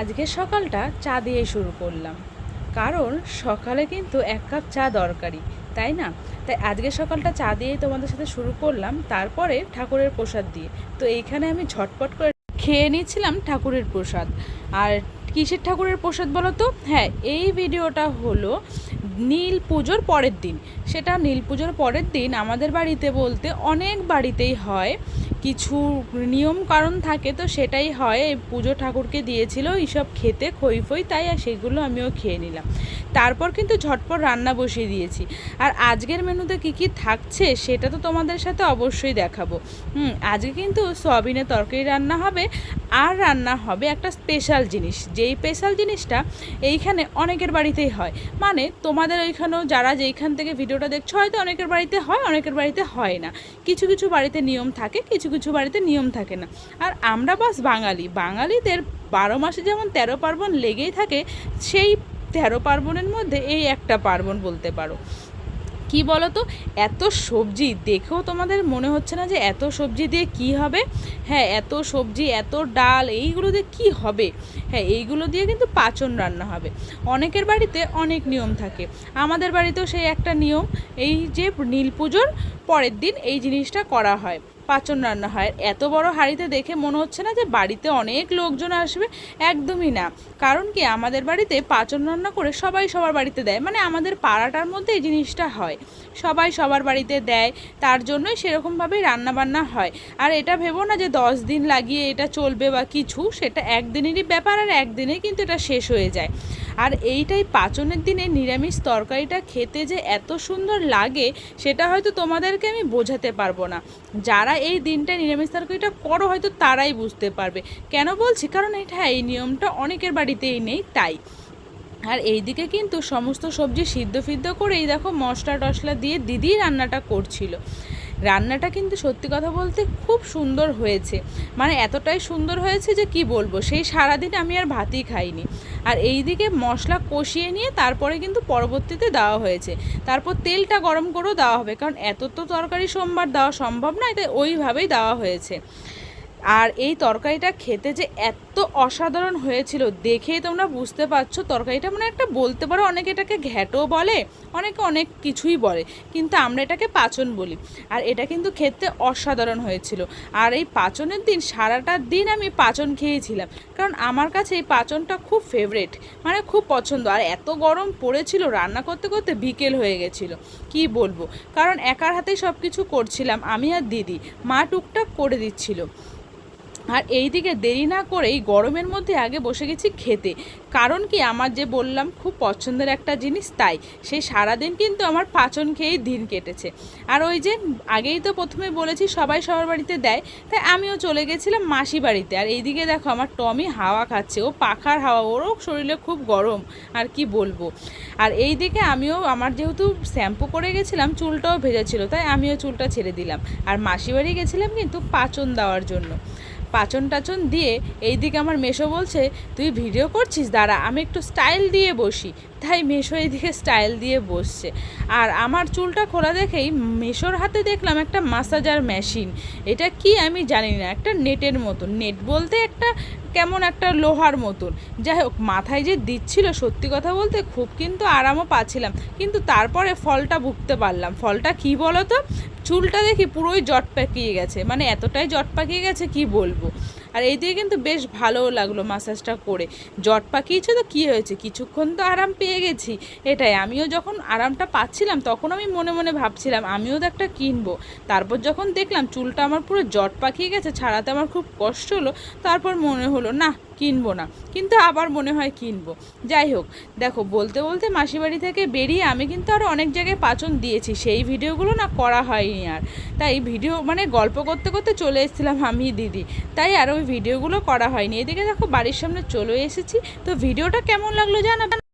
আজকে সকালটা চা দিয়ে শুরু করলাম। কারণ সকালে কিন্তু এক কাপ চা দরকারি, তাই না? তাই আজকে সকালটা চা দিয়েই তোমাদের সাথে শুরু করলাম, তারপরে ঠাকুরের প্রসাদ দিয়ে। তো এইখানে আমি ঝটপট করে খেয়ে নিয়েছিলাম ঠাকুরের প্রসাদ। আর কিসের ঠাকুরের প্রসাদ বলো তো? হ্যাঁ এই ভিডিওটা হলো নীল পুজোর পরের দিন। সেটা নীল পুজোর পরের দিন আমাদের বাড়িতে বলতে অনেক বাড়িতেই হয় কিছু নিয়ম কারণ থাকে তো সেটাই হয়। পুজো ঠাকুরকে দিয়েছিল, এইসব খেতে খই ফই, তাই আর সেগুলো আমিও খেয়ে নিলাম। তারপর কিন্তু ঝটপট রান্না বসিয়ে দিয়েছি। আর আজকের মেনুতে কি কি থাকছে সেটা তো তোমাদের সাথে অবশ্যই দেখাবো। হুম, আজকে কিন্তু সয়াবিনের তরকারি রান্না হবে আর রান্না হবে একটা স্পেশাল জিনিস। যেই স্পেশাল জিনিসটা এইখানে অনেকের বাড়িতেই হয়। মানে তোমাদের ওইখানেও যারা যেইখান থেকে ভিডিওটা দেখছ, হয়তো অনেকের বাড়িতে হয়, অনেকের বাড়িতে হয় না। কিছু কিছু বাড়িতে নিয়ম থাকে, কিছু কিছু বাড়িতে নিয়ম থাকে না। আর আমরা বাস বাঙালি। বাঙালিদের বারো মাসে যেমন তেরো পার্বণ লেগেই থাকে, সেই তেরো পার্বণের মধ্যে এই একটা পার্বণ বলতে পারো। কি বলো তো এত সবজি দেখেও তোমাদের মনে হচ্ছে না যে এত সবজি দিয়ে কি হবে? হ্যাঁ এত সবজি, এত ডাল, এইগুলো দিয়ে কি হবে? হ্যাঁ এইগুলো দিয়ে কিন্তু পাচন রান্না হবে। অনেকের বাড়িতে অনেক নিয়ম থাকে। আমাদের বাড়িতেও সেই একটা নিয়ম, এই যে নীল পুজোর পরের দিন এই জিনিসটা করা হয়। পাচন রান্না হয়। এত বড় হাঁড়িতে দেখে মনে হচ্ছে না যে বাড়িতে অনেক লোকজন আসবে, একদমই না। কারণ কি, আমাদের বাড়িতে পাচন রান্না করে সবাই সবার বাড়িতে দেয়। মানে আমাদের পাড়াটার মধ্যে এই জিনিসটা হয়। সবাই সবার বাড়িতে দেয়, তার জন্যই সেরকমভাবেই রান্না বান্না হয়। আর এটা ভেবো না যে দশ দিন লাগিয়ে এটা চলবে বা কিছু, সেটা একদিনেরই ব্যাপার আর একদিনে কিন্তু এটা শেষ হয়ে যায়। আর এইটাই পাচনের দিনে নিরামিষ তরকারিটা খেতে যে এত সুন্দর লাগে, সেটা হয়তো তোমাদেরকে আমি বোঝাতে পারব না। যারা এই দিনটা নিরামিষ তরকারিটা করো, হয়তো তারাই বুঝতে পারবে। কেন বলছি? কারণ এটা এই নিয়মটা অনেকের বাড়িতেই নেই, তাই। আর এইদিকে কিন্তু সমস্ত সবজি সিদ্ধ ফিদ্ধ করে এই দেখো মশলা টশলা দিয়ে দিদি রান্নাটা করছিল। রান্নাটা কিন্তু সত্যি কথা বলতে খুব সুন্দর হয়েছে। মানে এতটাই সুন্দর হয়েছে যে কি বলব, সেই সারাদিন আমি আর ভাতই খাইনি। আর এই দিকে মশলা কষিয়ে নিয়ে তারপরে কিন্তু পরবর্তীতে দেওয়া হয়েছে। তারপর তেলটা গরম করেও দেওয়া হবে, কারণ এত তো তরকারি সোমবার দেওয়া সম্ভব নয়, তাই ওইভাবেই দেওয়া হয়েছে। আর এই তরকারিটা খেতে যে এত অসাধারণ হয়েছিল দেখেই তোমরা বুঝতে পারছ, তরকারিটা মানে একটা বলতে পারো অনেকে এটাকে ঘ্যাটও বলে, অনেকে অনেক কিছুই বলে, কিন্তু আমরা এটাকে পাচন বলি। আর এটা কিন্তু খেতে অসাধারণ হয়েছিল। আর এই পাচনের দিন সারাটা দিন আমি পাচন খেয়েছিলাম, কারণ আমার কাছে এই পাচনটা খুব ফেভারেট মানে খুব পছন্দ। আর এত গরম পড়েছিল, রান্না করতে করতে বিকেল হয়ে গেছিল। কি বলব? কারণ একার হাতেই সব কিছু করছিলাম, আমি আর দিদি। মা টুকটাক করে দিচ্ছিল। আর এই দিকে দেরি না করেই গরমের মধ্যে আগে বসে গেছি খেতে। কারণ কি, আমার যে বললাম, খুব পছন্দের একটা জিনিস তাই। সেই সারাদিন কিন্তু আমার পাচন খেয়েই দিন কেটেছে। আর ওই যে আগেই তো প্রথমে বলেছি, সবাই সবার বাড়িতে দেয়, তাই আমিও চলে গেছিলাম মাসি বাড়িতে। আর এইদিকে দেখো, আমার টমি হাওয়া খাচ্ছে। ও পাখার হাওয়া ওরও শরীরে খুব গরম, আর কি বলব। আর এই দিকে আমিও, আমার যেহেতু শ্যাম্পু করে গেছিলাম, চুলটাও ভেজেছিল তাই আমিও চুলটা ছেড়ে দিলাম। আর মাসি বাড়ি গেছিলাম কিন্তু পাচন দেওয়ার জন্য। পাচন টাচন দিয়ে এইদিকে আমার মেশো বলছে, তুই ভিডিও করছিস? দাঁড়া, আমি একটু স্টাইল দিয়ে বসি। তাই মেশো এইদিকে স্টাইল দিয়ে বসছে। আর আমার চুলটা খোলা দেখেই মেশোর হাতে দেখলাম একটা মাসাজার মেশিন এটা কি আমি জানি না, একটা নেটের মতন। নেট বলতে একটা কেমন একটা লোহার মতন। যাই হোক, মাথায় যে দিচ্ছিল সত্যি কথা বলতে খুব কিন্তু আরামও পাচ্ছিলাম। কিন্তু তারপরে ফলটা ভুগতে পারলাম। ফলটা কি বলো তো চুলটা দেখি পুরোই জট পাকিয়ে গেছে। মানে এতটাই জট পাকিয়ে গেছে, কি বলব? আর এই দিয়ে কিন্তু বেশ ভালোও লাগল মাসাজটা করে। জট পাকিয়েছে তো কী হয়েছে? কিছুক্ষণ তো আরাম পেয়ে গেছি। এটাই, আমিও যখন আরামটা পাচ্ছিলাম, তখন আমি মনে মনে ভাবছিলাম, আমিও তো একটা কিনবো। তারপর যখন দেখলাম চুলটা আমার পুরো জট পাকিয়ে গেছে, ছাড়াতে আমার খুব কষ্ট হলো। তারপর মনে হলো, না কিনবো না। কিন্তু আবার মনে হয় কিনবো। যাই হোক, দেখো, বলতে বলতে মাসি বাড়ি থেকে বেরিয়ে আমি কিন্তু আরও অনেক জায়গায় পাচন দিয়েছি। সেই ভিডিওগুলো না করা হয়নি আর। তাই ভিডিও মানে গল্প করতে করতে চলে এসেছিলাম আমি, দিদি। তাই আর ওই ভিডিওগুলো করা হয়নি। এদিকে দেখো, বাড়ির সামনে চলে এসেছি। তো ভিডিওটা কেমন লাগল জানাবেন